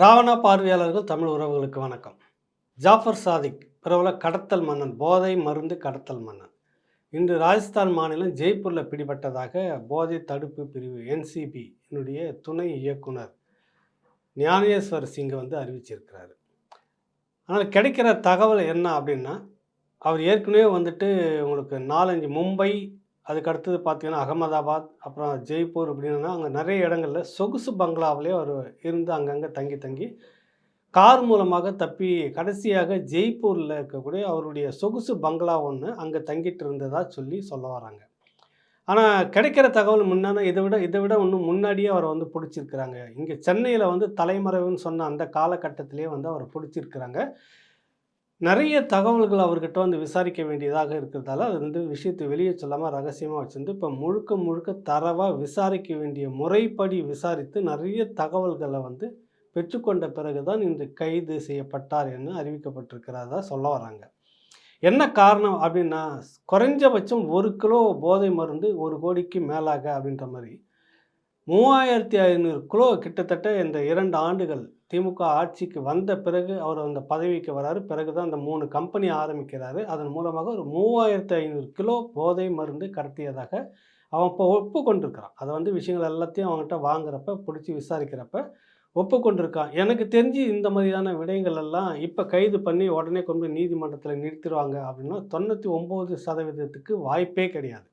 ராவணா பார்வையாளர்கள் தமிழ் உறவுகளுக்கு வணக்கம். ஜாஃபர் சாதிக் பிரபல கடத்தல் மன்னன் போதை மருந்து கடத்தல் மன்னன். இன்று ராஜஸ்தான் மாநிலம் ஜெய்ப்பூரில் பிடிபட்டதாக போதை தடுப்பு பிரிவு என்சிபி என்னுடைய துணை இயக்குனர் ஞானேஸ்வர் சிங்கை வந்து அறிவிச்சிருக்கிறாரு. ஆனால் கிடைக்கிற தகவல் என்ன அப்படின்னா அவர் ஏற்கனவே வந்துட்டு உங்களுக்கு நாலஞ்சு மும்பை அதுக்கு அடுத்தது பார்த்தீங்கன்னா அகமதாபாத் அப்புறம் ஜெய்ப்பூர் அப்படின்னா அங்கே நிறைய இடங்களில் சொகுசு பங்களாவிலே அவர் இருந்து அங்கங்கே தங்கி தங்கி கார் மூலமாக தப்பி கடைசியாக ஜெய்ப்பூரில் இருக்கக்கூடிய அவருடைய சொகுசு பங்களா ஒன்று அங்கே தங்கிட்டு இருந்ததாக சொல்லி சொல்ல வராங்க. ஆனால் கிடைக்கிற தகவல் முன்னாடி இதை விட இதை விட இன்னும் முன்னாடியே அவரை வந்து பிடிச்சிருக்கிறாங்க. இங்கே சென்னையில் வந்து தலைமறைவுன்னு சொன்ன அந்த காலகட்டத்திலே வந்து அவரை பிடிச்சிருக்கிறாங்க. நிறைய தகவல்கள் அவர்கிட்ட வந்து விசாரிக்க வேண்டியதாக இருக்கிறதால அது வந்து விஷயத்தை வெளியே சொல்லாமல் ரகசியமாக வச்சுருந்து இப்போ முழுக்க முழுக்க தரவாக விசாரிக்க வேண்டிய முறைப்படி விசாரித்து நிறைய தகவல்களை வந்து பெற்றுக்கொண்ட பிறகு தான் இன்று கைது செய்யப்பட்டார் என்று அறிவிக்கப்பட்டிருக்கிறதா சொல்ல வராங்க. என்ன காரணம் அப்படின்னா குறைஞ்சபட்சம் ஒரு கிலோ போதை மருந்து ஒரு கோடிக்கு மேலாக அப்படின்ற மாதிரி மூவாயிரத்தி ஐநூறு கிலோ கிட்டத்தட்ட இந்த இரண்டு ஆண்டுகள் திமுக ஆட்சிக்கு வந்த பிறகு அவர் அந்த பதவிக்கு வராரு. பிறகு தான் அந்த மூணு கம்பெனி ஆரம்பிக்கிறாரு. அதன் மூலமாக ஒரு மூவாயிரத்தி ஐநூறு கிலோ போதை மருந்து கடத்தியதாக அவன் இப்போ ஒப்புக்கொண்டிருக்கிறான். அதை வந்து விஷயங்கள் எல்லாத்தையும் அவங்ககிட்ட வாங்குறப்ப பிடிச்சி விசாரிக்கிறப்ப ஒப்புக்கொண்டிருக்கான். எனக்கு தெரிஞ்சு இந்த மாதிரியான விடயங்கள் எல்லாம் இப்போ கைது பண்ணி உடனே கொண்டு நீதிமன்றத்தில் நிறுத்திடுவாங்க அப்படின்னா தொண்ணூற்றி ஒம்பது சதவீதத்துக்கு வாய்ப்பே கிடையாது.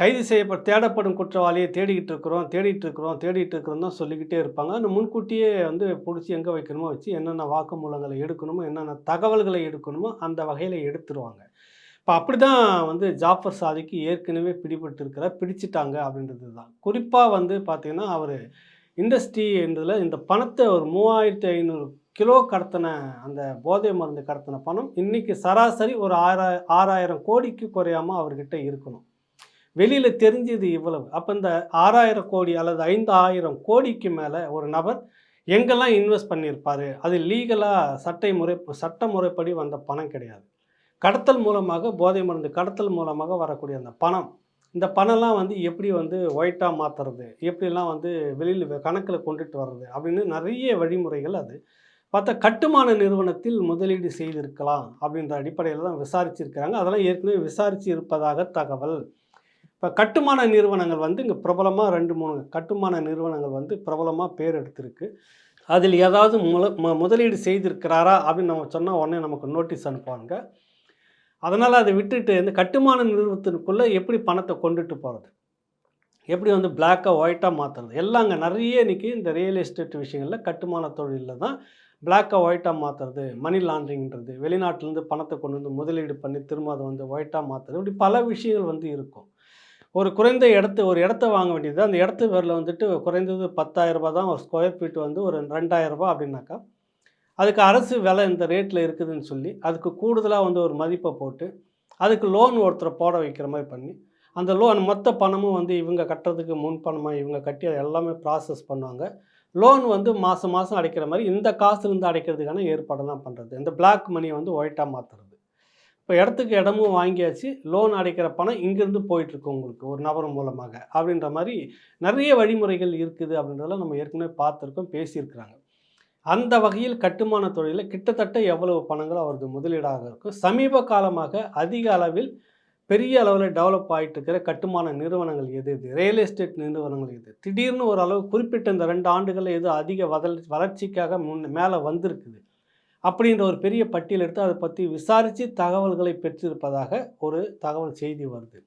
கைது செய்யப்பட்ட தேடப்படும் குற்றவாளியை தேடிக்கிட்டு இருக்கிறோம் தேடிட்டு இருக்கிறோம் தேடிட்டு இருக்கிறோம் தான் சொல்லிக்கிட்டே இருப்பாங்க. அந்த முன்கூட்டியே வந்து பிடிச்சி எங்கே வைக்கணுமோ வச்சு என்னென்ன வாக்குமூலங்களை எடுக்கணுமோ என்னென்ன தகவல்களை எடுக்கணுமோ அந்த வகையில் எடுத்துருவாங்க. இப்போ அப்படி தான் வந்து ஜாஃபர் சாதிக்கு ஏற்கனவே பிடிபட்டு இருக்கிற பிடிச்சிட்டாங்க அப்படின்றது தான். குறிப்பாக வந்து பார்த்திங்கன்னா அவர் இண்டஸ்ட்ரி என்றதில் இந்த பணத்தை ஒரு மூவாயிரத்தி ஐநூறு கிலோ கடத்தின அந்த போதை மருந்து கடத்தின பணம் இன்றைக்கி சராசரி ஒரு ஆறா ஆறாயிரம் கோடிக்கு குறையாமல் அவர்கிட்ட இருக்கணும். வெளியில் தெரிஞ்சது இவ்வளவு. அப்போ இந்த ஆறாயிரம் கோடி அல்லது ஐந்து ஆயிரம் கோடிக்கு மேலே ஒரு நபர் எங்கெல்லாம் இன்வெஸ்ட் பண்ணியிருப்பார்? அது லீகலாக சட்டை முறை சட்ட முறைப்படி வந்த பணம் கிடையாது. கடத்தல் மூலமாக போதை மருந்து கடத்தல் மூலமாக வரக்கூடிய அந்த பணம். இந்த பணம்லாம் வந்து எப்படி வந்து ஒயிட்டாக மாற்றுறது எப்படிலாம் வந்து வெளியில் கணக்கில் கொண்டுட்டு வர்றது? அப்படின்னு நிறைய வழிமுறைகள் அது. பார்த்தா கட்டுமான நிறுவனத்தில் முதலீடு செய்திருக்கலாம் அப்படின்ற அடிப்படையில் தான் விசாரிச்சிருக்கிறாங்க. அதெல்லாம் ஏற்கனவே விசாரித்து இருப்பதாக தகவல். இப்போ கட்டுமான நிறுவனங்கள் வந்து இங்கே பிரபலமாக ரெண்டு மூணு கட்டுமான நிறுவனங்கள் வந்து பிரபலமாக பேர் எடுத்திருக்கு. அதில் ஏதாவது முல முதலீடு செய்திருக்கிறாரா அப்படின்னு நம்ம சொன்னால் உடனே நமக்கு நோட்டீஸ் அனுப்புவாங்க. அதனால் அதை விட்டுட்டு இந்த கட்டுமான நிறுவனத்திற்குள்ளே எப்படி பணத்தை கொண்டுட்டு போகிறது எப்படி வந்து பிளாக்காக ஒயிட்டாக மாற்றுறது எல்லாம் அங்கே நிறைய இன்றைக்கி இந்த ரியல் எஸ்டேட் விஷயங்களில் கட்டுமான தொழிலில் தான் பிளாக்காக ஒயிட்டாக மாற்றுறது மணி லாண்ட்ரிங்கிறது வெளிநாட்டிலேருந்து பணத்தை கொண்டு வந்து முதலீடு பண்ணி திரும்ப அதை வந்து ஒயிட்டாக மாற்றுறது இப்படி பல விஷயங்கள் வந்து இருக்கும். ஒரு குறைந்த இடத்து ஒரு இடத்த வாங்க வேண்டியது அந்த இடத்து பேரில் வந்துட்டு குறைந்தது பத்தாயிரரூபா தான் ஒரு ஸ்கொயர் ஃபீட் வந்து ஒரு ரெண்டாயிரரூபா அப்படின்னாக்கா அதுக்கு அரசு விலை இந்த ரேட்டில் இருக்குதுன்னு சொல்லி அதுக்கு கூடுதலாக வந்து ஒரு மதிப்பை போட்டு அதுக்கு லோன் ஒருத்தரை போட வைக்கிற மாதிரி பண்ணி அந்த லோன் மொத்த பணமும் வந்து இவங்க கட்டுறதுக்கு முன் பணமாக இவங்க கட்டி அதை எல்லாமே ப்ராசஸ் பண்ணுவாங்க. லோன் வந்து மாதம் மாதம் அடைக்கிற மாதிரி இந்த காசுலேருந்து அடைக்கிறதுக்கான ஏற்பாடெல்லாம் பண்ணுறது இந்த பிளாக் மணியை வந்து ஒயிட்டாக மாற்றுறது இப்போ இடத்துக்கு இடமும் வாங்கியாச்சு லோன் அடைக்கிற பணம் இங்கேருந்து போயிட்டுருக்கு உங்களுக்கு ஒரு நபர் மூலமாக அப்படின்ற மாதிரி நிறைய வழிமுறைகள் இருக்குது அப்படின்றதெல்லாம் நம்ம ஏற்கனவே பார்த்துருக்கோம் பேசியிருக்கிறாங்க. அந்த வகையில் கட்டுமான தொழிலில் கிட்டத்தட்ட எவ்வளவு பணங்கள் அவரது முதலீடாக இருக்கும் சமீப காலமாக அதிக அளவில் பெரிய அளவில் டெவலப் ஆகிட்டு இருக்கிற கட்டுமான நிறுவனங்கள் எது எது ரியல் எஸ்டேட் நிறுவனங்கள் எது திடீர்னு ஒரு அளவு குறிப்பிட்ட இந்த ரெண்டு ஆண்டுகளில் எது அதிக வதல் வளர்ச்சிக்காக முன் மேலே வந்திருக்குது. அப்படின்ற ஒரு பெரிய பட்டியல் எடுத்து அதை பற்றி விசாரித்து தகவல்களை பெற்றிருப்பதாக ஒரு தகவல் செய்தி வருது.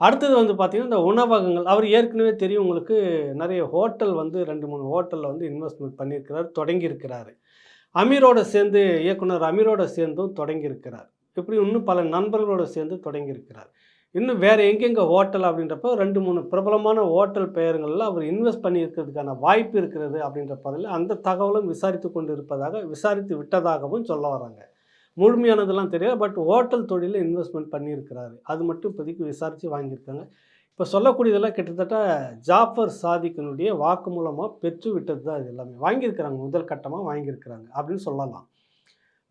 அடுத்தது வந்து பார்த்திங்கன்னா இந்த உணவகங்கள். அவர் ஏற்கனவே தெரியும் உங்களுக்கு நிறைய ஹோட்டல் வந்து ரெண்டு மூணு ஹோட்டலில் வந்து இன்வெஸ்ட்மெண்ட் பண்ணியிருக்கிறார் தொடங்கியிருக்கிறார். அமீரோட சேர்ந்து இயக்குனர் அமீரோட சேர்ந்தும் தொடங்கியிருக்கிறார். இப்படி இன்னும் பல நண்பர்களோடு சேர்ந்து தொடங்கியிருக்கிறார். இன்னும் வேறு எங்கெங்கே ஹோட்டல் அப்படின்றப்போ ரெண்டு மூணு பிரபலமான ஹோட்டல் பெயருங்களில் அவர் இன்வெஸ்ட் பண்ணியிருக்கிறதுக்கான வாய்ப்பு இருக்கிறது அப்படின்ற பதில் அந்த தகவலும் விசாரித்து கொண்டு இருப்பதாக விசாரித்து விட்டதாகவும் சொல்ல வராங்க. முழுமையானதெல்லாம் தெரியாது பட் ஹோட்டல் தொழிலில் இன்வெஸ்ட்மெண்ட் பண்ணியிருக்கிறாரு. அது மட்டும் இப்போதைக்கு விசாரித்து வாங்கியிருக்காங்க. இப்போ சொல்லக்கூடியதெல்லாம் கிட்டத்தட்ட ஜாஃபர் சாதிக்கினுடைய வாக்கு மூலமாக பெற்று விட்டது தான் இது எல்லாமே. வாங்கியிருக்கிறாங்க முதல் கட்டமாக வாங்கியிருக்கிறாங்க அப்படின்னு சொல்லலாம்.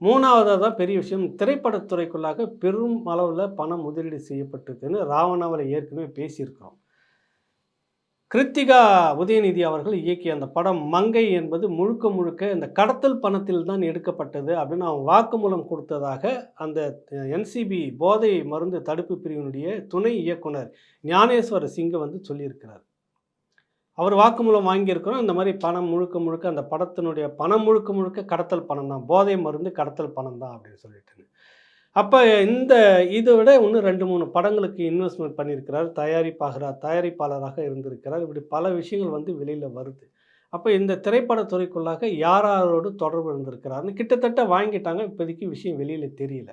மூணாவதாக தான் பெரிய விஷயம். திரைப்படத்துறைக்குள்ளாக பெரும் அளவில் பணம் முதலீடு செய்யப்பட்டிருக்குன்னு ராவணாவில் ஏற்கனவே பேசியிருக்கிறோம். கிருத்திகா உதயநிதி அவர்கள் இயக்கிய அந்த படம் மங்கை என்பது முழுக்க முழுக்க இந்த கடத்தல் பணத்தில் தான் எடுக்கப்பட்டது அப்படின்னு அவன் வாக்குமூலம் கொடுத்ததாக அந்த என்சிபி போதை மருந்து தடுப்பு பிரிவினுடைய துணை இயக்குனர் ஞானேஸ்வர சிங்கை வந்து சொல்லியிருக்கிறார். அவர் வாக்குமூலம் வாங்கியிருக்கிறோம். இந்த மாதிரி பணம் முழுக்க முழுக்க அந்த படத்தினுடைய பணம் முழுக்க முழுக்க கடத்தல் பணம் தான். போதை மருந்து கடத்தல் பணம் தான் அப்படின்னு சொல்லிட்டு அப்போ இந்த இதை விட இன்னும் ரெண்டு மூணு படங்களுக்கு இன்வெஸ்ட்மெண்ட் பண்ணியிருக்கிறார். தயாரிப்பாகிறார் தயாரிப்பாளராக இருந்திருக்கிறார். இப்படி பல விஷயங்கள் வந்து வெளியில் வருது. அப்போ இந்த திரைப்படத்துறைக்குள்ளாக யாரோடு தொடர்பு இருந்திருக்கிறார்னு கிட்டத்தட்ட வாங்கிட்டாங்க. இப்போதைக்கு விஷயம் வெளியில் தெரியல.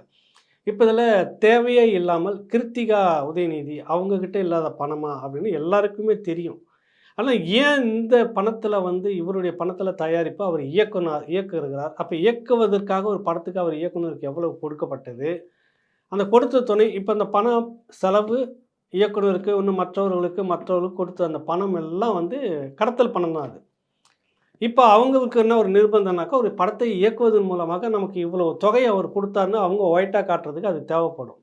இப்போ இதில் தேவையே இல்லாமல் கிருத்திகா உதயநிதி அவங்கக்கிட்ட இல்லாத பணமா அப்படின்னு எல்லாருக்குமே தெரியும். ஆனால் ஏன் இந்த பணத்தில் வந்து இவருடைய பணத்தில் தயாரிப்பு அவர் இயக்குனர் இயக்குகிறார்? அப்போ இயக்குவதற்காக ஒரு படத்துக்கு அவர் இயக்குனருக்கு எவ்வளவு கொடுக்கப்பட்டது? அந்த கொடுத்த துணை இப்போ அந்த பணம் செலவு இயக்குனருக்கு இன்னும் மற்றவர்களுக்கு மற்றவர்களுக்கு கொடுத்த அந்த பணம் எல்லாம் வந்து கடத்தல் பணம் தான் அது. இப்போ அவங்களுக்கு என்ன ஒரு நிர்பந்தம்னாக்கா ஒரு படத்தை இயக்குவதன் மூலமாக நமக்கு இவ்வளோ தொகையை அவர் கொடுத்தாருன்னு அவங்க ஒயிட்டாக காட்டுறதுக்கு அது தேவைப்படும்.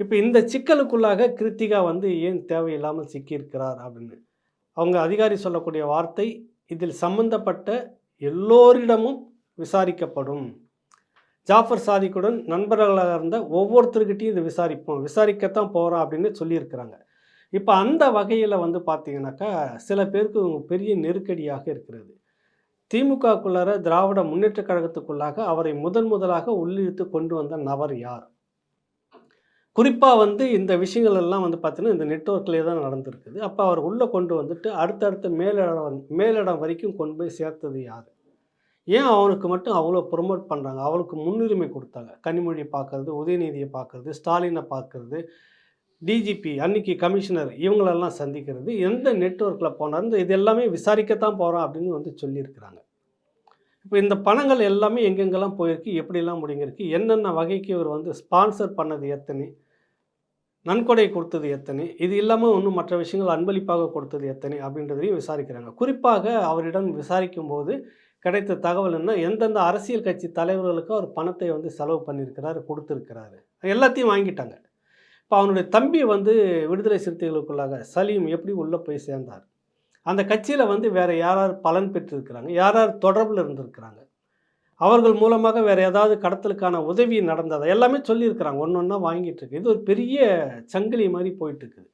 இப்போ இந்த சிக்கலுக்குள்ளாக கிருத்திகா வந்து ஏன் தேவையில்லாமல் சிக்கியிருக்கிறார் அப்படின்னு? அவங்க அதிகாரி சொல்லக்கூடிய வார்த்தை இதில் சம்பந்தப்பட்ட எல்லோரிடமும் விசாரிக்கப்படும். ஜாஃபர் சாதிக்குடன் நண்பர்களாக இருந்த ஒவ்வொருத்தருக்கிட்டையும் இது விசாரிப்போம். விசாரிக்கத்தான் போகிறோம் அப்படின்னு சொல்லியிருக்கிறாங்க. இப்போ அந்த வகையில் வந்து பார்த்தீங்கன்னாக்கா சில பேருக்கு பெரிய நெருக்கடியாக இருக்கிறது. திமுகக்குள்ளார திராவிட முன்னேற்ற கழகத்துக்குள்ளாக அவரை முதன் முதலாக உள்ளிழுத்து கொண்டு வந்த நபர் யார்? குறிப்பாக வந்து இந்த விஷயங்கள் எல்லாம் வந்து பார்த்தீங்கன்னா இந்த நெட்ஒர்க்லேயே தான் நடந்திருக்குது. அப்போ அவர் உள்ளே கொண்டு வந்துட்டு அடுத்தடுத்த மேலிடம் மேலிடம் வரைக்கும் கொண்டு போய் சேர்த்தது யார்? ஏன் அவனுக்கு மட்டும் அவ்வளோ ப்ரொமோட் பண்ணுறாங்க அவளுக்கு முன்னுரிமை கொடுத்தாங்க. கனிமொழி பார்க்கறது உதயநிதியை பார்க்கறது ஸ்டாலினை பார்க்கறது டிஜிபி அன்னைக்கு கமிஷனர் இவங்களெல்லாம் சந்திக்கிறது எந்த நெட்ஒர்க்கில் போனார் இது எல்லாமே விசாரிக்கத்தான் போகிறோம் அப்படின்னு வந்து சொல்லியிருக்கிறாங்க. இப்போ இந்த பணங்கள் எல்லாமே எங்கெங்கெல்லாம் போயிருக்கு எப்படிலாம் முடிங்கிருக்கு என்னென்ன வகைக்கு இவர் வந்து ஸ்பான்சர் பண்ணது எத்தனை நன்கொடை கொடுத்தது எத்தனை? இது இல்லாமல் இன்னும் மற்ற விஷயங்கள் அன்பளிப்பாக கொடுத்தது எத்தனை? அப்படின்றதையும் விசாரிக்கிறாங்க. குறிப்பாக அவரிடம் விசாரிக்கும் போது கிடைத்த தகவல் என்ன? எந்தெந்த அரசியல் கட்சி தலைவர்களுக்கு அவர் பணத்தை வந்து செலவு பண்ணியிருக்கிறாரு கொடுத்துருக்கிறாரு. எல்லாத்தையும் வாங்கிட்டாங்க. இப்போ அவனுடைய தம்பி வந்து விடுதலை சிறுத்தைகளுக்குள்ளாக சலீம் எப்படி உள்ளே போய் சேர்ந்தார்? அந்த கட்சியில் வந்து வேறு யார் யார் பலன் பெற்றிருக்கிறாங்க? யார் யார் தொடர்பில் இருந்திருக்கிறாங்க? அவர்கள் மூலமாக வேறு ஏதாவது கடத்தலுக்கான உதவி நடந்ததை? எல்லாமே சொல்லியிருக்கிறாங்க. ஒன்று ஒன்றா வாங்கிட்டு இருக்கு. இது ஒரு பெரிய சங்கிலி மாதிரி போயிட்டுருக்குது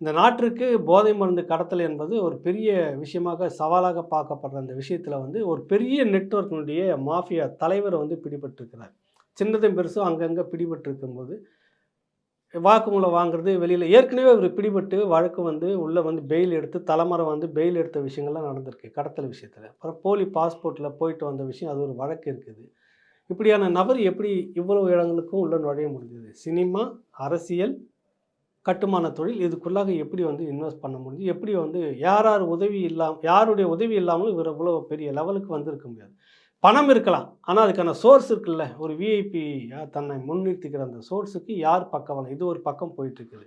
இந்த நாட்டிற்கு போதை மருந்து கடத்தல் என்பது ஒரு பெரிய விஷயமாக சவாலாக பார்க்கப்படுற அந்த விஷயத்தில் வந்து ஒரு பெரிய நெட்ஒர்க்கினுடைய மாஃபியா தலைவர் வந்து பிடிபட்டிருக்கிறார். சின்னதும் பெருசும் அங்கங்கே பிடிபட்டிருக்கும்போது வாக்குமூலம் வாங்குறது வெளியில். ஏற்கனவே அவர் பிடிபட்டு வழக்கு வந்து உள்ளே வந்து பெயில் எடுத்து தலைமறை வந்து பெயில் எடுத்த விஷயங்கள்லாம் நடந்திருக்கு கடத்தல் விஷயத்தில். அப்புறம் போலி பாஸ்போர்ட்டில் போயிட்டு வந்த விஷயம் அது ஒரு வழக்கு இருக்குது. இப்படியான நபர் எப்படி இவ்வளவு இடங்களுக்கும் உள்ள நுழைய முடிஞ்சது? சினிமா அரசியல் கட்டுமான தொழில் இதுக்குள்ளாக எப்படி வந்து இன்வெஸ்ட் பண்ண முடிஞ்சு எப்படி வந்து யார் யார் உதவி இல்லாமல் யாருடைய உதவி இல்லாமலும் இவர் இவ்வளோ பெரிய லெவலுக்கு வந்திருக்க முடியாது. பணம் இருக்கலாம். ஆனால் அதுக்கான சோர்ஸ் இருக்குல்ல. ஒரு விஐபி தன்னை முன்னிறுத்திக்கிற அந்த சோர்ஸுக்கு யார் பக்கவலம் இது ஒரு பக்கம் போயிட்டுருக்குது.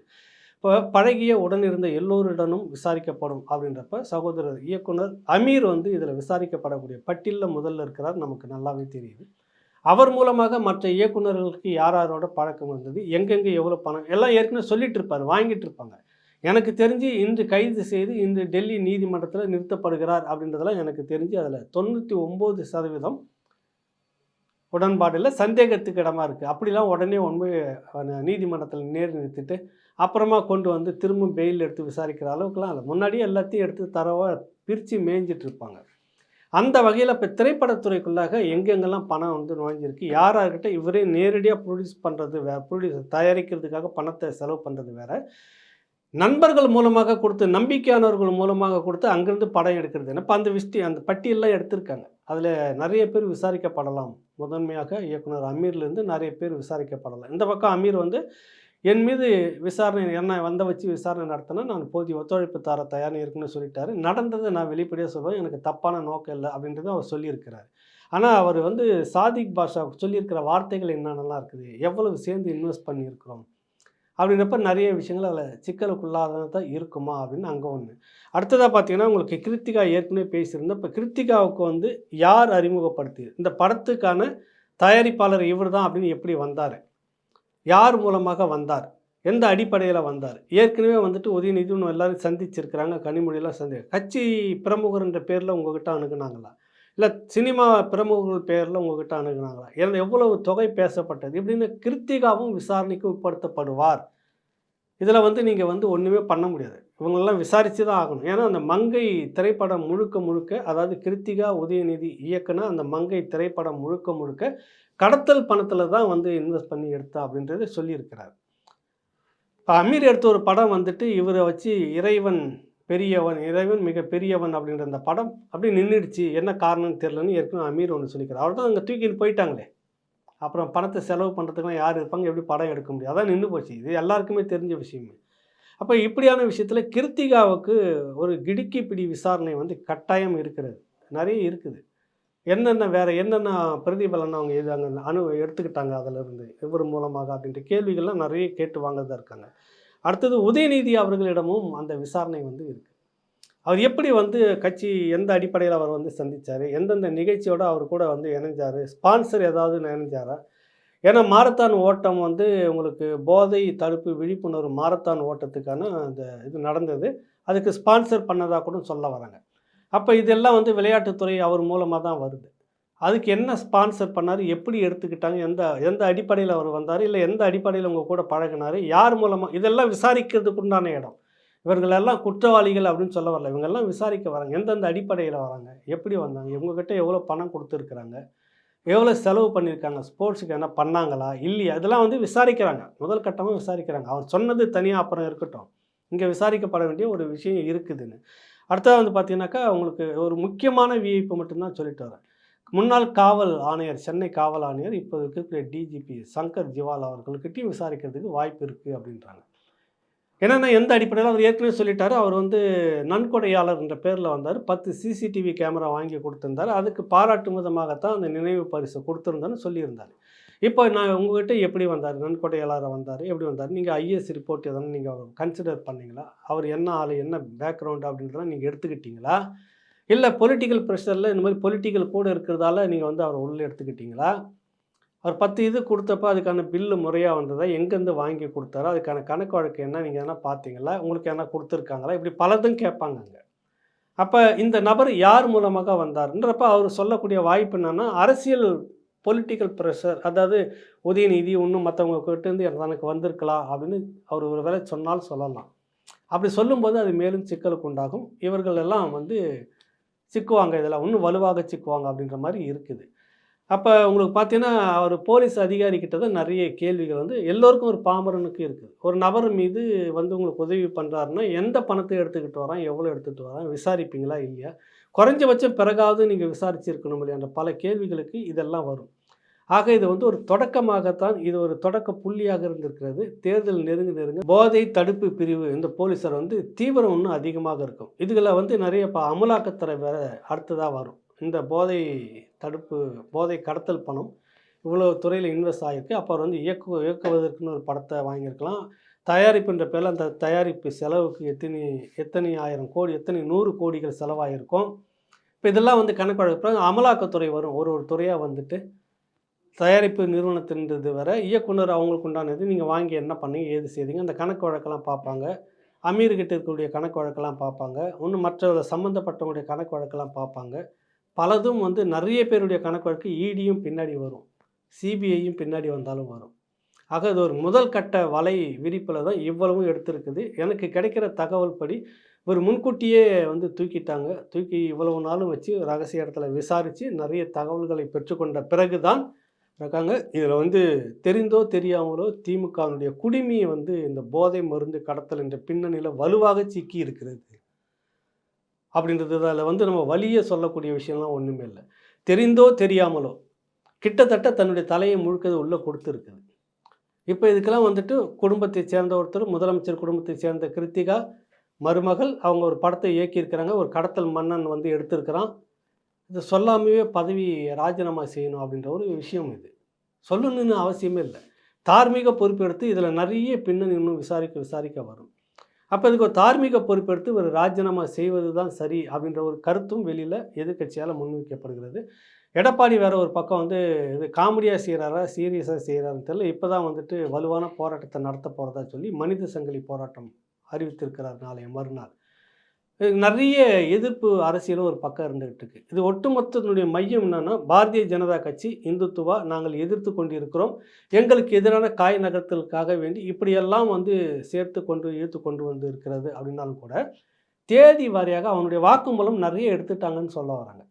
இப்போ பழகிய உடனிருந்த எல்லோரிடனும் விசாரிக்கப்படும் அப்படின்றப்ப சகோதரர் இயக்குனர் அமீர் வந்து இதில் விசாரிக்கப்படக்கூடிய பட்டியலில் முதல்ல இருக்கிறார். நமக்கு நல்லாவே தெரியுது. அவர் மூலமாக மற்ற இயக்குநர்களுக்கு யார் யாரோட பழக்கம் இருந்தது? எங்கெங்கே எவ்வளோ பணம்? எல்லாம் ஏற்கனவே சொல்லிட்டு இருப்பார் வாங்கிட்டு இருப்பாங்க எனக்கு தெரிஞ்சு இன்று கைது செய்து இன்று டெல்லி நீதிமன்றத்தில் நிறுத்தப்படுகிறார் அப்படின்றதெல்லாம் எனக்கு தெரிஞ்சு அதில் தொண்ணூற்றி ஒம்பது சதவீதம் உடன்பாடில் சந்தேகத்துக்கு இடமா இருக்குது அப்படிலாம் உடனே உண்மை நீதிமன்றத்தில் நேர் நிறுத்திட்டு அப்புறமா கொண்டு வந்து திரும்ப பெயில் எடுத்து விசாரிக்கிற அளவுக்குலாம் இல்லை. முன்னாடியே எல்லாத்தையும் எடுத்து தரவாக பிரித்து மேய்ஞ்சிட்டு இருப்பாங்க. அந்த வகையில் இப்போ திரைப்படத்துறைக்குள்ளாக எங்கெங்கெல்லாம் பணம் வந்து நுழைஞ்சிருக்கு யார் யார்கிட்ட இவரே நேரடியாக ப்ரொடியூஸ் பண்ணுறது வே ப்ரொடியூஸ் தயாரிக்கிறதுக்காக பணத்தை செலவு பண்ணுறது வேறு நண்பர்கள் மூலமாக கொடுத்து நம்பிக்கையானவர்கள் மூலமாக கொடுத்து அங்கேருந்து படம் எடுக்கிறது. இப்போ அந்த விஷ்டி அந்த பட்டியெல்லாம் எடுத்திருக்காங்க. அதில் நிறைய பேர் விசாரிக்கப்படலாம். முதன்மையாக இயக்குனர் அமீர்லேருந்து நிறைய பேர் விசாரிக்கப்படலாம். இந்த பக்கம் அமீர் வந்து என் மீது விசாரணை என்ன வந்த வச்சு விசாரணை நடத்தினா நான் போதிய ஒத்துழைப்பு தர தயார் இருக்குன்னு சொல்லிட்டாரு. நடந்ததை நான் வெளிப்படையாக சொல்லுவேன் எனக்கு தப்பான நோக்கம் இல்லை அப்படின்றத அவர் சொல்லியிருக்கிறார். ஆனால் அவர் வந்து சாதிக் பாஷா சொல்லியிருக்கிற வார்த்தைகள் என்னென்னலாம் இருக்குது? எவ்வளவு சேர்ந்து இன்வெஸ்ட் பண்ணியிருக்கிறோம்? அப்படின்றப்ப நிறைய விஷயங்கள் அதில் சிக்கலுக்குள்ளாதான் தான் இருக்குமா அப்படின்னு அங்கே ஒன்று. அடுத்ததாக பார்த்தீங்கன்னா உங்களுக்கு கிருத்திகா ஏற்கனவே பேசியிருந்தேன். இப்போ கிருத்திகாவுக்கு வந்து யார் அறிமுகப்படுத்தி இந்த படத்துக்கான தயாரிப்பாளர் இவர் தான் அப்படின்னு எப்படி வந்தார்? யார் மூலமாக வந்தார்? எந்த அடிப்படையில் வந்தார்? ஏற்கனவே வந்துட்டு உதயநிதி எல்லாரும் சந்திச்சிருக்கிறாங்க கனிமொழியெல்லாம் சந்தி கட்சி பிரமுகர்ன்ற பேரில் உங்ககிட்ட அணுகுனாங்களா? இல்லை சினிமா பிரமுகர்கள் பேரில் உங்ககிட்ட அணுகுனாங்களா? ஏன்னா எவ்வளவு தொகை பேசப்பட்டது? இப்படின்னு கிருத்திகாவும் விசாரணைக்கு உட்படுத்தப்படுவார். இதில் வந்து நீங்கள் வந்து ஒன்றுமே பண்ண முடியாது. இவங்களெல்லாம் விசாரித்து தான் ஆகணும். ஏன்னா அந்த மங்கை திரைப்படம் முழுக்க முழுக்க அதாவது கிருத்திகா உதயநிதி இயக்குனா அந்த மங்கை திரைப்படம் முழுக்க முழுக்க கடத்தல் பணத்தில் தான் வந்து இன்வெஸ்ட் பண்ணி எடுத்தா அப்படின்றத சொல்லியிருக்கிறார். இப்போ அமீர் எடுத்த ஒரு படம் வந்துட்டு இவரை வச்சு இறைவன் பெரியவன் இறைவன் மிக பெரியவன் அப்படின்ற அந்த படம் அப்படி நின்றுடுச்சு என்ன காரணம்னு தெரிலன்னு ஏற்கனவே அமீர் ஒன்று சொல்லிக்கிறார். அவர்தான் அங்கே தூக்கிட்டு போயிட்டாங்களே. அப்புறம் பணத்தை செலவு பண்ணுறதுக்குலாம் யார் இருப்பாங்க? எப்படி படம் எடுக்க முடியும்? அதான் நின்று போச்சு. இது எல்லாருக்குமே தெரிஞ்ச விஷயமே. அப்போ இப்படியான விஷயத்தில் கிருத்திகாவுக்கு ஒரு கிடுக்கி பிடி விசாரணை வந்து கட்டாயம் இருக்கிறது. நிறைய இருக்குது. என்னென்ன வேறு என்னென்ன பிரதிபலன் அவங்க இது அங்கே அணு எடுத்துக்கிட்டாங்க அதிலிருந்து இவர் மூலமாக அப்படின்ற கேள்விகள்லாம் நிறைய கேட்டு வாங்கதான் இருக்காங்க. அடுத்தது உதயநிதி அவர்களிடமும் அந்த விசாரணை வந்து இருக்குது அவர் எப்படி வந்து கட்சி எந்த அடிப்படையில் அவர் வந்து சந்தித்தார் எந்தெந்த நிகழ்ச்சியோடு அவர் கூட வந்து இணைஞ்சார்? ஸ்பான்சர் ஏதாவது இணைஞ்சாரா? ஏன்னா மாரத்தான் ஓட்டம் வந்து உங்களுக்கு போதை தடுப்பு விழிப்புணர்வு மாரத்தான் ஓட்டத்துக்கான அந்த இது நடந்தது. அதுக்கு ஸ்பான்சர் பண்ணதாக கூட சொல்ல வராங்க. அப்போ இதெல்லாம் வந்து விளையாட்டுத்துறை அவர் மூலமாக தான் வருது. அதுக்கு என்ன ஸ்பான்சர் பண்ணார்? எப்படி எடுத்துக்கிட்டாங்க? எந்த எந்த அடிப்படையில் அவர் வந்தார்? இல்லை எந்த அடிப்படையில் உங்கள் கூட பழகினார்? யார் மூலமாக இதெல்லாம் விசாரிக்கிறதுக்கு உண்டான இடம். இவர்களெல்லாம் குற்றவாளிகள் அப்படின்னு சொல்ல வரல. இவங்கெல்லாம் விசாரிக்க வராங்க. எந்தெந்த அடிப்படையில் வராங்க? எப்படி வந்தாங்க? இவங்ககிட்ட எவ்வளோ பணம் கொடுத்துருக்குறாங்க? எவ்வளோ செலவு பண்ணியிருக்காங்க? ஸ்போர்ட்ஸுக்கு என்ன பண்ணாங்களா? இல்லையா? இதெல்லாம் வந்து விசாரிக்கிறாங்க. முதல் கட்டமாக விசாரிக்கிறாங்க. அவர் சொன்னது தனியாக அப்புறம் இருக்கட்டும். இங்கே விசாரிக்கப்பட வேண்டிய ஒரு விஷயம் இருக்குதுன்னு. அடுத்தது வந்து பார்த்தீங்கன்னாக்கா உங்களுக்கு ஒரு முக்கியமான விஐப்பு மட்டும்தான் சொல்லிட்டு வரேன். முன்னாள் காவல் ஆணையர் சென்னை காவல் ஆணையர் இப்போ இருக்கக்கூடிய டிஜிபி சங்கர் ஜிவால் அவர்கள்கிட்டையும் விசாரிக்கிறதுக்கு வாய்ப்பு இருக்குது அப்படின்றாங்க. என்னென்னா எந்த அடிப்படையில் அவர் ஏற்கனவே சொல்லிட்டார். அவர் வந்து நன்கொடையாளர் என்ற பேரில் வந்தார். பத்து சிசிடிவி கேமரா வாங்கி கொடுத்துருந்தார். அதுக்கு பாராட்டும் விதமாகத்தான் அந்த நினைவு பரிசு கொடுத்துருந்தான்னு சொல்லியிருந்தார். இப்போ நான் உங்ககிட்ட எப்படி வந்தார்? நன்கொடையாளராக வந்தார்? எப்படி வந்தார்? நீங்கள் ஐஎஸ் ரிப்போர்ட் எதனா நீங்கள் கன்சிடர் பண்ணீங்களா? அவர் என்ன ஆள்? என்ன பேக்ரவுண்ட் அப்படின்றத நீங்கள் எடுத்துக்கிட்டீங்களா? இல்லை பொலிட்டிக்கல் ப்ரெஷரில் இந்த மாதிரி பொலிட்டிக்கல் கூட இருக்கிறதால நீங்கள் வந்து அவரை உள்ளே எடுத்துக்கிட்டீங்களா? அவர் பத்து இது கொடுத்தப்ப அதுக்கான பில்லு முறையாக வந்ததா எங்கேருந்து வாங்கி கொடுத்தாரோ? அதுக்கான கணக்கு வழக்கு என்ன? நீங்கள் எதனா பார்த்தீங்களா? உங்களுக்கு எதனா கொடுத்துருக்காங்களா? இப்படி பலதும் கேட்பாங்க அங்கே. அப்போ இந்த நபர் யார் மூலமாக வந்தார்ன்றப்ப அவர் சொல்லக்கூடிய வாய்ப்பு என்னென்னா அரசியல் பொலிட்டிக்கல் ப்ரெஷர் அதாவது உதயநிதி இன்னும் மற்றவங்க கிட்டேருந்து தனக்கு வந்திருக்கலாம் அப்படின்னு அவர் ஒரு வேலை சொன்னால் சொல்லலாம். அப்படி சொல்லும்போது அது மேலும் சிக்கலுக்கு உண்டாகும். இவர்கள் எல்லாம் வந்து சிக்குவாங்க இதெல்லாம். இன்னும் வலுவாக சிக்குவாங்க அப்படின்ற மாதிரி இருக்குது. அப்போ உங்களுக்கு பார்த்தீங்கன்னா அவர் போலீஸ் அதிகாரி கிட்ட தான் நிறைய கேள்விகள் வந்து எல்லோருக்கும் ஒரு பாமரனுக்கு இருக்குது. ஒரு நபர் மீது வந்து உங்களுக்கு உதவி பண்ணுறாருன்னா எந்த பணத்தை எடுத்துக்கிட்டு வரான்? எவ்வளோ எடுத்துகிட்டு வரான்? விசாரிப்பீங்களா? இல்லையா? குறைஞ்சபட்சம் பிறகாவது நீங்கள் விசாரிச்சிருக்கணும் அந்த பல கேள்விகளுக்கு இதெல்லாம் வரும். ஆக இது வந்து ஒரு தொடக்கமாகத்தான் இது ஒரு தொடக்க புள்ளியாக இருந்திருக்கிறது. தேர்தல் நெருங்க நெருங்க போதை தடுப்பு பிரிவு இந்த போலீஸார் வந்து தீவிரம் இன்னும் அதிகமாக இருக்கும். இதுகளில் வந்து நிறைய இப்போ அமலாக்கத்துறை வேற அடுத்ததாக வரும். இந்த போதை தடுப்பு போதை கடத்தல் பணம் இவ்வளோ துறையில் இன்வெஸ்ட் ஆகிருக்கு அப்போ வந்து இயக்கு இயக்குவதற்குன்னு ஒரு படத்தை வாங்கியிருக்கலாம். தயாரிப்புன்ற பேரில் அந்த தயாரிப்பு செலவுக்கு எத்தனை எத்தனை ஆயிரம் கோடி எத்தனை நூறு கோடிகள் செலவாகிருக்கும் இப்போ இதெல்லாம் வந்து கணக்கு அமலாக்கத்துறை வரும். ஒரு ஒரு துறையாக வந்துட்டு தயாரிப்பு நிறுவனத்தின்றது வர இயக்குனர் அவங்களுக்கு உண்டானது நீங்கள் வாங்கி என்ன பண்ணீங்க ஏது செய்தீங்க அந்த கணக்கு வழக்கெல்லாம் பார்ப்பாங்க. அமீர்கிட்ட இருக்கக்கூடிய கணக்கு வழக்கெல்லாம் பார்ப்பாங்க. இன்னும் மற்ற சம்மந்தப்பட்டவங்களுடைய கணக்கு வழக்கெல்லாம் பார்ப்பாங்க. பலதும் வந்து நிறைய பேருடைய கணக்கு வழக்கு இடியும் பின்னாடி வரும். சிபிஐயும் பின்னாடி வந்தாலும் வரும். ஆக இது ஒரு முதல் கட்ட வலை விரிப்பில் தான் இவ்வளவும் எடுத்திருக்குது. எனக்கு கிடைக்கிற தகவல் படி ஒரு முன்கூட்டியே வந்து தூக்கிட்டாங்க. தூக்கி இவ்வளவு நாளும் வச்சு ரகசிய இடத்துல விசாரித்து நிறைய தகவல்களை பெற்றுக்கொண்ட பிறகு தான் இருக்காங்க. இதில் வந்து தெரிந்தோ தெரியாமலோ திமுகவினுடைய குடிமையை வந்து இந்த போதை மருந்து கடத்தல் என்ற பின்னணியில் வலுவாக சிக்கி இருக்கிறது. அப்படின்றது அதில் வந்து நம்ம வழியே சொல்லக்கூடிய விஷயம்லாம் ஒன்றுமே இல்லை. தெரிந்தோ தெரியாமலோ கிட்டத்தட்ட தன்னுடைய தலையை முழுக்கது உள்ளே கொடுத்துருக்குது. இப்போ இதுக்கெல்லாம் வந்துட்டு குடும்பத்தை சேர்ந்த ஒருத்தர் முதலமைச்சர் குடும்பத்தை சேர்ந்த கிருத்திகா மருமகள் அவங்க ஒரு படத்தை இயக்கியிருக்கிறாங்க. ஒரு கடத்தல் மன்னன் வந்து எடுத்திருக்கிறான். இது சொல்லாமையே பதவி ராஜினாமா செய்யணும் அப்படின்ற ஒரு விஷயம் இது. சொல்லணும்னு அவசியமே இல்லை. தார்மீக பொறுப்பெடுத்து இதில் நிறைய பின்னணி இன்னும் விசாரிக்க விசாரிக்க வரும். அப்போ இதுக்கு ஒரு தார்மீக பொறுப்பெடுத்து ஒரு ராஜினாமா செய்வது தான் சரி அப்படின்ற ஒரு கருத்தும் வெளியில் எதிர்க்கட்சியால் முன்வைக்கப்படுகிறது. எடப்பாடி வேற ஒரு பக்கம் வந்து இது காமெடியாக செய்கிறாரா சீரியஸாக செய்கிறாருன்னு தெரியல. இப்போ தான் வந்துட்டு வலுவான போராட்டத்தை நடத்த போகிறதா சொல்லி மனித சங்கிலி போராட்டம் அறிவித்திருக்கிறார் நாளைய மறுநாள். நிறைய எதிர்ப்பு அரசியலும் ஒரு பக்கம் இருந்துகிட்டு இருக்கு இது ஒட்டுமொத்தத்தினுடைய மையம் என்னன்னா பாரதிய ஜனதா கட்சி இந்துத்துவா நாங்கள் எதிர்த்து கொண்டிருக்கிறோம். எங்களுக்கு எதிரான காய் நகர்த்தலுக்காக வேண்டி இப்படியெல்லாம் வந்து சேர்த்து கொண்டு இழுத்து கொண்டு வந்து இருக்கிறது அப்படின்னாலும் கூட தேதி வாரியாக அவனுடைய வாக்குமூலம் நிறைய எடுத்துட்டாங்கன்னு சொல்ல வராங்க.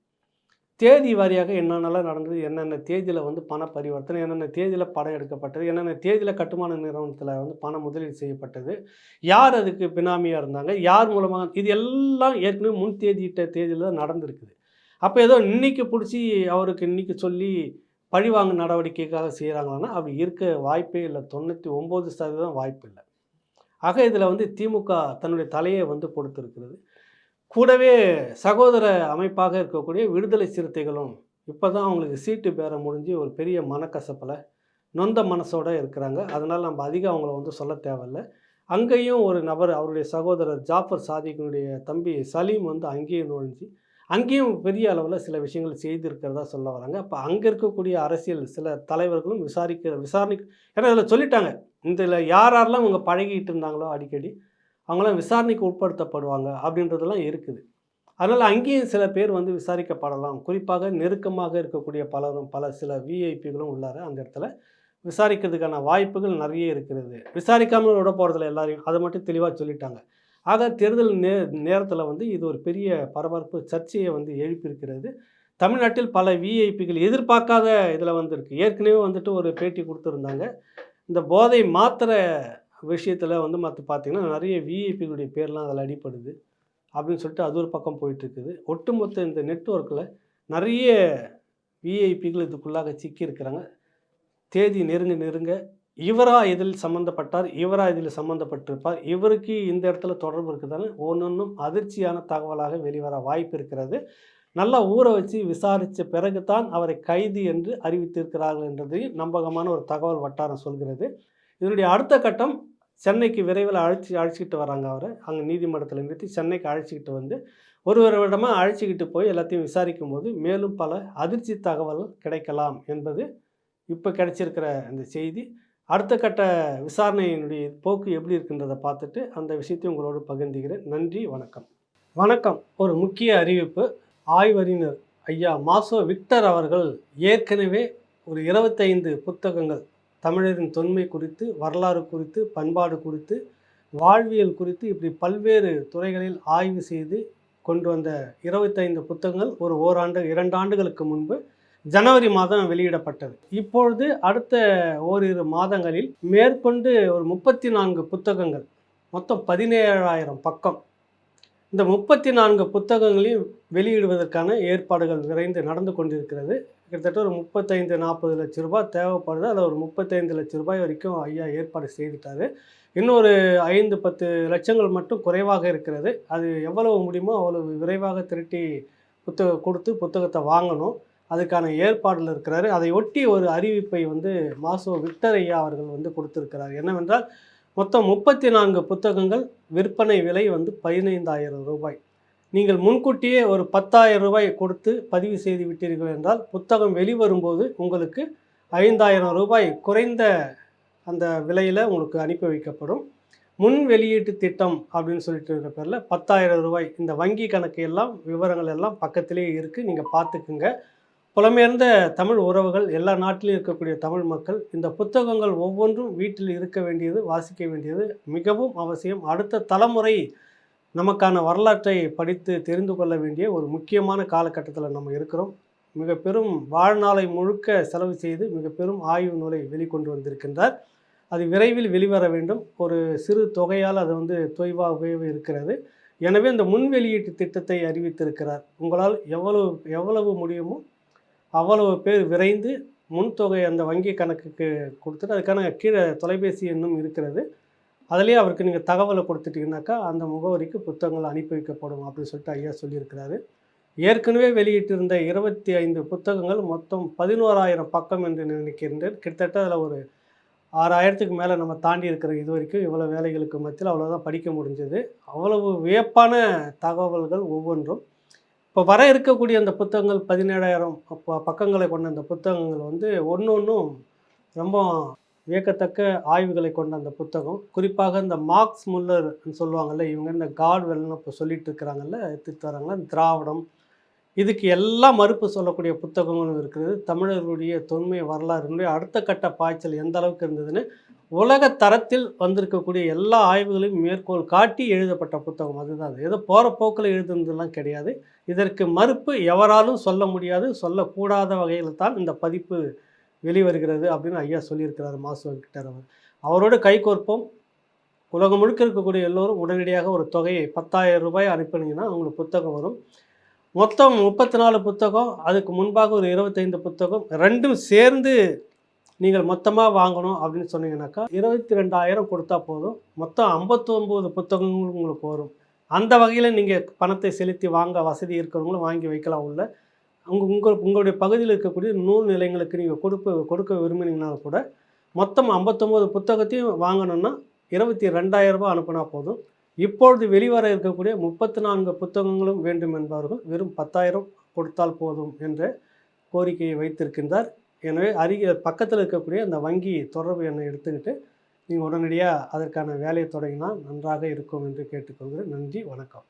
தேதி வாரியாக என்னென்னலாம் நடந்தது என்னென்ன தேதியில் வந்து பண பரிவர்த்தனை என்னென்ன தேதியில் படம் எடுக்கப்பட்டது என்னென்ன தேதியில் கட்டுமான நிறுவனத்தில் வந்து பணம் முதலீடு செய்யப்பட்டது யார் அதுக்கு பினாமியாக இருந்தாங்க யார் மூலமாக இது எல்லாம் ஏற்கனவே முன் தேதியிட்ட தேதியில் தான் நடந்திருக்குது. அப்போ ஏதோ இன்னைக்கு பிடிச்சி அவருக்கு இன்னைக்கு சொல்லி பழிவாங்க நடவடிக்கைக்காக செய்கிறாங்களான்னா அப்படி இருக்க வாய்ப்பே இல்லை. தொண்ணூற்றி ஒம்பது சதவீதம் வாய்ப்பு இல்லை. ஆக இதில் வந்து திமுக தன்னுடைய தலையை வந்து கொடுத்துருக்கிறது கூடவே சகோதர அமைப்பாக இருக்கக்கூடிய விடுதலை சிறுத்தைகளும் இப்போ தான் அவங்களுக்கு சீட்டு பேர முடிஞ்சு ஒரு பெரிய மனக்கசப்பில் நொந்த மனசோட இருக்கிறாங்க. அதனால் நம்ம அதிகம் அவங்கள வந்து சொல்ல தேவையில்ல. அங்கேயும் ஒரு நபர் அவருடைய சகோதரர் ஜாஃபர் சாதிக்கினுடைய தம்பி சலீம் வந்து அங்கேயும் நுழைஞ்சு அங்கேயும் பெரிய அளவில் சில விஷயங்கள் செய்திருக்கிறதா சொல்ல வராங்க. அப்போ அங்கே இருக்கக்கூடிய அரசியல் சில தலைவர்களும் விசாரிக்க விசாரணை ஏன்னா இதில் சொல்லிட்டாங்க. இதில் யார் யாரெல்லாம் இவங்க பழகிட்டு இருந்தாங்களோ அடிக்கடி அவங்களாம் விசாரணைக்கு உட்படுத்தப்படுவாங்க அப்படின்றதெல்லாம் இருக்குது. அதனால் அங்கேயும் சில பேர் வந்து விசாரிக்கப்படலாம். குறிப்பாக நெருக்கமாக இருக்கக்கூடிய பலரும் பல சில விஐபிகளும் உள்ளார அந்த இடத்துல விசாரிக்கிறதுக்கான வாய்ப்புகள் நிறைய இருக்கிறது. விசாரிக்காமல் விட போகிறதில்ல எல்லாரையும். அதை மட்டும் தெளிவாக சொல்லிட்டாங்க. ஆக தேர்தல் நே நேரத்தில் வந்து இது ஒரு பெரிய பரபரப்பு சர்ச்சையை வந்து எழுப்பியிருக்கிறது. தமிழ்நாட்டில் பல விஐபிகள் எதிர்பார்க்காத இதில் வந்திருக்கு. ஏற்கனவே வந்துட்டு ஒரு பேட்டி கொடுத்துருந்தாங்க. இந்த போதை மாத்திரை விஷயத்தில் வந்து மற்ற பார்த்தீங்கன்னா நிறைய விஐபிகளுடைய பேர்லாம் அதில் அடிப்படுது அப்படின்னு சொல்லிட்டு அது ஒரு பக்கம் போயிட்டுருக்குது. ஒட்டுமொத்த இந்த நெட்ஒர்க்கில் நிறைய விஐபிகள் இதுக்குள்ளாக சிக்கியிருக்கிறாங்க. தேதி நெருங்க நெருங்க இவரா இதில் சம்மந்தப்பட்டார் இவரா இதில் சம்மந்தப்பட்டிருப்பார் இவருக்கு இந்த இடத்துல தொடர்பு இருக்குதானே ஒன்றொன்றும் அதிர்ச்சியான தகவலாக வெளிவர வாய்ப்பு இருக்கிறது. நல்லா ஊற வச்சு விசாரித்த பிறகு தான் அவரை கைது என்று அறிவித்திருக்கிறார்கள் என்றதையும் நம்பகமான ஒரு தகவல் வட்டாரம் சொல்கிறது. இதனுடைய அடுத்த கட்டம் சென்னைக்கு விரைவில் அழைச்சி அழைச்சிக்கிட்டு வராங்க அவரை. அங்கே நீதிமன்றத்தில் நிறுத்தி சென்னைக்கு அழைச்சிக்கிட்டு வந்து ஒரு ஒரு வருடமாக அழைச்சிக்கிட்டு போய் எல்லாத்தையும் விசாரிக்கும் போது மேலும் பல அதிர்ச்சி தகவல் கிடைக்கலாம் என்பது இப்போ கிடைச்சிருக்கிற அந்த செய்தி. அடுத்த கட்ட விசாரணையினுடைய போக்கு எப்படி இருக்குன்றதை பார்த்துட்டு அந்த விஷயத்தையும் உங்களோடு பகிர்ந்துகிறேன் நன்றி வணக்கம். வணக்கம். ஒரு முக்கிய அறிவிப்பு. ஆய்வறிஞர் ஐயா மாசோ விக்டர் அவர்கள் ஏற்கனவே ஒரு இருபத்தைந்து புத்தகங்கள் தமிழரின் தொன்மை குறித்து வரலாறு குறித்து பண்பாடு குறித்து வாழ்வியல் குறித்து இப்படி பல்வேறு துறைகளில் ஆய்வு செய்து கொண்டு வந்த இருபத்தைந்து புத்தகங்கள் ஒரு ஓராண்டு இரண்டு ஆண்டுகளுக்கு முன்பு ஜனவரி மாதம் வெளியிடப்பட்டது. இப்பொழுது அடுத்த ஓரிரு மாதங்களில் மேற்கொண்டு ஒரு முப்பத்தி நான்கு புத்தகங்கள் மொத்தம் பதினேழாயிரம் பக்கம். இந்த முப்பத்தி நான்கு புத்தகங்களையும் வெளியிடுவதற்கான ஏற்பாடுகள் விரைந்து நடந்து கொண்டிருக்கிறது. கிட்டத்தட்ட ஒரு முப்பத்தைந்து நாற்பது லட்ச ரூபாய் தேவைப்படுது. அதில் ஒரு முப்பத்தைந்து லட்ச ரூபாய் வரைக்கும் ஐயா ஏற்பாடு செய்துட்டாரு. இன்னொரு ஐந்து பத்து லட்சங்கள் மட்டும் குறைவாக இருக்கிறது. அது எவ்வளவு முடியுமோ அவ்வளவு விரைவாக திரட்டி புத்தகம் கொடுத்து புத்தகத்தை வாங்கணும். அதுக்கான ஏற்பாடில் இருக்கிறாரு. அதை ஒட்டி ஒரு அறிவிப்பை வந்து மாசோ விக்டர் ஐயா அவர்கள் வந்து கொடுத்திருக்கிறார். என்னவென்றால் மொத்தம் முப்பத்தி நான்கு புத்தகங்கள் விற்பனை விலை வந்து பதினைந்தாயிரம் ரூபாய். நீங்கள் முன்கூட்டியே ஒரு பத்தாயிரம் ரூபாய் கொடுத்து பதிவு செய்து விட்டீர்கள் என்றால் புத்தகம் வெளிவரும்போது உங்களுக்கு ஐந்தாயிரம் ரூபாய் குறைந்த அந்த விலையில் உங்களுக்கு அனுப்பி வைக்கப்படும். முன் வெளியீட்டு திட்டம் அப்படின்னு சொல்லிட்டு இருக்கிற பேரில் பத்தாயிரம் ரூபாய் இந்த வங்கி கணக்கு எல்லாம் விவரங்கள் எல்லாம் பக்கத்திலே இருக்குது நீங்கள் பார்த்துக்குங்க. புலமேர்ந்த தமிழ் உறவுகள் எல்லா நாட்டிலும் இருக்கக்கூடிய தமிழ் மக்கள் இந்த புத்தகங்கள் ஒவ்வொன்றும் வீட்டில் இருக்க வேண்டியது வாசிக்க வேண்டியது மிகவும் அவசியம். அடுத்த தலைமுறை நமக்கான வரலாற்றை படித்து தெரிந்து கொள்ள வேண்டிய ஒரு முக்கியமான காலகட்டத்தில் நம்ம இருக்கிறோம். மிக பெரும் வாழ்நாளை முழுக்க செலவு செய்து மிக பெரும் ஆய்வு நூலை வெளிக்கொண்டு வந்திருக்கின்றார். அது விரைவில் வெளிவர வேண்டும். ஒரு சிறு தொகையால் அது வந்து தொய்வாகவே இருக்கிறது. எனவே இந்த முன் வெளியீட்டு திட்டத்தை அறிவித்திருக்கிறார். உங்களால் எவ்வளவு எவ்வளவு முடியுமோ அவ்வளவு பேர் விரைந்து முன்தொகை அந்த வங்கி கணக்குக்கு கொடுத்துட்டு அதுக்கான கீழே தொலைபேசி எண்ணும் இருக்கிறது. அதிலே அவருக்கு நீங்கள் தகவலை கொடுத்துட்டீங்கன்னாக்கா அந்த முகவரிக்கு புத்தகங்கள் அனுப்பி வைக்கப்படும் அப்படின்னு சொல்லிட்டு ஐயா சொல்லியிருக்கிறாரு. ஏற்கனவே வெளியிட்டிருந்த இருபத்தி ஐந்து புத்தகங்கள் மொத்தம் பதினோராயிரம் பக்கம் என்று நினைக்கின்றேன். கிட்டத்தட்ட அதில் ஒரு ஆறாயிரத்துக்கு மேலே நம்ம தாண்டி இருக்கிற இது வரைக்கும் இவ்வளோ வேலைகளுக்கு மத்தியில் அவ்வளோதான் படிக்க முடிஞ்சது. அவ்வளவு வியப்பான தகவல்கள் ஒவ்வொன்றும். இப்போ வர இருக்கக்கூடிய அந்த புத்தகங்கள் பதினேழாயிரம் பக்கங்களை கொண்ட அந்த புத்தகங்கள் வந்து ஒன்று ஒன்றும் ரொம்ப வியக்கத்தக்க ஆய்வுகளை கொண்ட அந்த புத்தகம். குறிப்பாக இந்த மார்க்ஸ் முல்லர் சொல்லுவாங்கல்ல இவங்க இந்த காட்வெல்னு இப்போ சொல்லிட்டு இருக்கிறாங்கல்ல எடுத்துட்டு வராங்களா திராவிடம். இதுக்கு எல்லாம் மறுப்பு சொல்லக்கூடிய புத்தகங்களும் இருக்குது. தமிழர்களுடைய தொன்மை வரலாறுனுடைய அடுத்த கட்ட பாய்ச்சல் எந்த அளவுக்கு இருந்ததுன்னு உலக தரத்தில் வந்திருக்கக்கூடிய எல்லா ஆய்வுகளையும் மேற்கோள் காட்டி எழுதப்பட்ட புத்தகம் அதுதான். அது ஏதோ போகிற போக்கில் எழுதுனதுலாம் கிடையாது. இதற்கு மறுப்பு எவராலும் சொல்ல முடியாது. சொல்லக்கூடாத வகையில் தான் இந்த பதிப்பு வெளிவருகிறது அப்படின்னு ஐயா சொல்லியிருக்கிறார் மாசு வெங்கடர் அவர். அவரோட கைகோர்ப்போம் உலகம் முழுக்க இருக்கக்கூடிய எல்லோரும் உடனடியாக ஒரு தொகையை பத்தாயிரம் ரூபாய் அனுப்பினீங்கன்னா உங்களுக்கு புத்தகம் வரும். மொத்தம் முப்பத்தி நாலு புத்தகம் அதுக்கு முன்பாக ஒரு இருபத்தைந்து புத்தகம் ரெண்டும் சேர்ந்து நீங்கள் மொத்தமாக வாங்கணும் அப்படின்னு சொன்னீங்கன்னாக்கா இருபத்தி ரெண்டாயிரம் கொடுத்தா போதும். மொத்தம் ஐம்பத்தொம்போது புத்தகங்கள் உங்களுக்கு வரும். அந்த வகையில் நீங்கள் பணத்தை செலுத்தி வாங்க வசதி இருக்கிறவங்களும் வாங்கி வைக்கலாம் உள்ள. உங்கள் உங்கள் உங்களுடைய பகுதியில் இருக்கக்கூடிய நூல் நிலையங்களுக்கு நீங்கள் கொடுக்க கொடுக்க விரும்பினீங்கனாலும் கூட மொத்தம் ஐம்பத்தொம்போது புத்தகத்தையும் வாங்கணும்னா இருபத்தி ரெண்டாயிரம் ரூபாய் அனுப்புனா போதும். இப்பொழுது வெளிவர இருக்கக்கூடிய முப்பத்தி நான்கு புத்தகங்களும் வேண்டும் என்பவர்கள் வெறும் பத்தாயிரம் கொடுத்தால் போதும் என்ற கோரிக்கையை வைத்திருக்கின்றார். எனவே அருகே பக்கத்தில் இருக்கக்கூடிய அந்த வங்கி தொடர்பு எண்ணை எடுத்துக்கிட்டு நீங்கள் உடனடியாக அதற்கான வேலையை தொடங்கினால் நன்றாக இருக்கும் என்று கேட்டுக்கொள்கிறேன். நன்றி வணக்கம்.